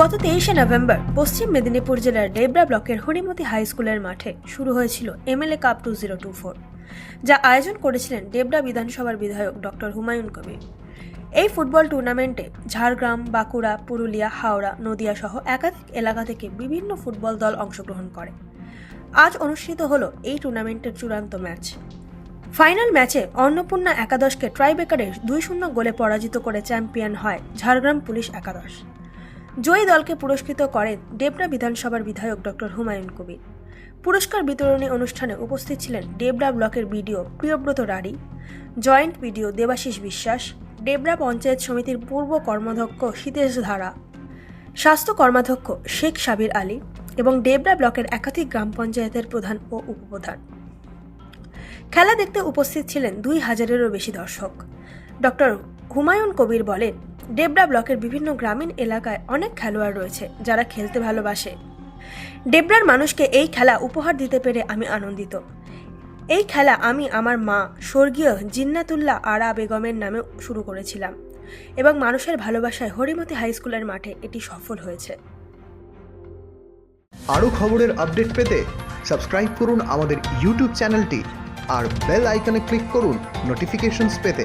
গত তেইশে নভেম্বর, পশ্চিম মেদিনীপুর জেলার ডেবরা ব্লকের হরিমতি হাই স্কুলের মাঠে শুরু হয়েছিল MLA cup two zero two four, যা আয়োজন করেছিলেন ডেবরা বিধানসভার বিধায়ক ডক্টর হুমায়ুন কবির। এই ফুটবল টুর্নামেন্টে ঝাড়গ্রাম, বাঁকুড়া, পুরুলিয়া, হাওড়া নদিয়া সহ একাধিক এলাকা থেকে বিভিন্ন ফুটবল দল অংশগ্রহণ করে। আজ অনুষ্ঠিত হলো এই টুর্নামেন্টের চূড়ান্ত ম্যাচ। ফাইনাল ম্যাচে অন্নপূর্ণা একাদশকে ট্রাইবেকারের দুই শূন্য গোলে পরাজিত করে চ্যাম্পিয়ন হয় ঝাড়গ্রাম পুলিশ একাদশ। জয়ী দলকে পুরস্কৃত করেন ডেবরা বিধানসভার বিধায়ক ডক্টর হুমায়ুন কবির। পুরস্কার বিতরণী অনুষ্ঠানে উপস্থিত ছিলেন ডেবরা ব্লকের BDO Priyabrata Rari, joint BDO Debashis Biswas, Debra panchayat সমিতির পূর্ব কর্মাধ্যক্ষ সীতেশ ধারা, স্বাস্থ্য কর্মাধ্যক্ষ শেখ সাবির আলী এবং ডেবরা ব্লকের একাধিক গ্রাম পঞ্চায়েতের প্রধান ও উপপ্রধান। খেলা দেখতে উপস্থিত ছিলেন দুই হাজারেরও বেশি দর্শক। ডক্টর হুমায়ুন কবির বলেন ডেবরা ব্লকের বিভিন্ন গ্রামীণ এলাকায় অনেক খেলোয়াড় রয়েছে যারা খেলতে ভালোবাসে। ডেবরার মানুষকে এই খেলা উপহার দিতে পেরে আমি আনন্দিত। এই খেলা আমি আমার মা, স্বর্গীয় জিন্নাতুল্লাহ আরা বেগমের নামে শুরু করেছিলাম এবং মানুষের ভালোবাসায় হরিমতি হাই স্কুলের মাঠে এটি সফল হয়েছে। আরও খবরের আপডেট পেতে সাবস্ক্রাইব করুন আমাদের ইউটিউব চ্যানেলটি আর বেল আইকনে ক্লিক করুন নোটিফিকেশনস পেতে।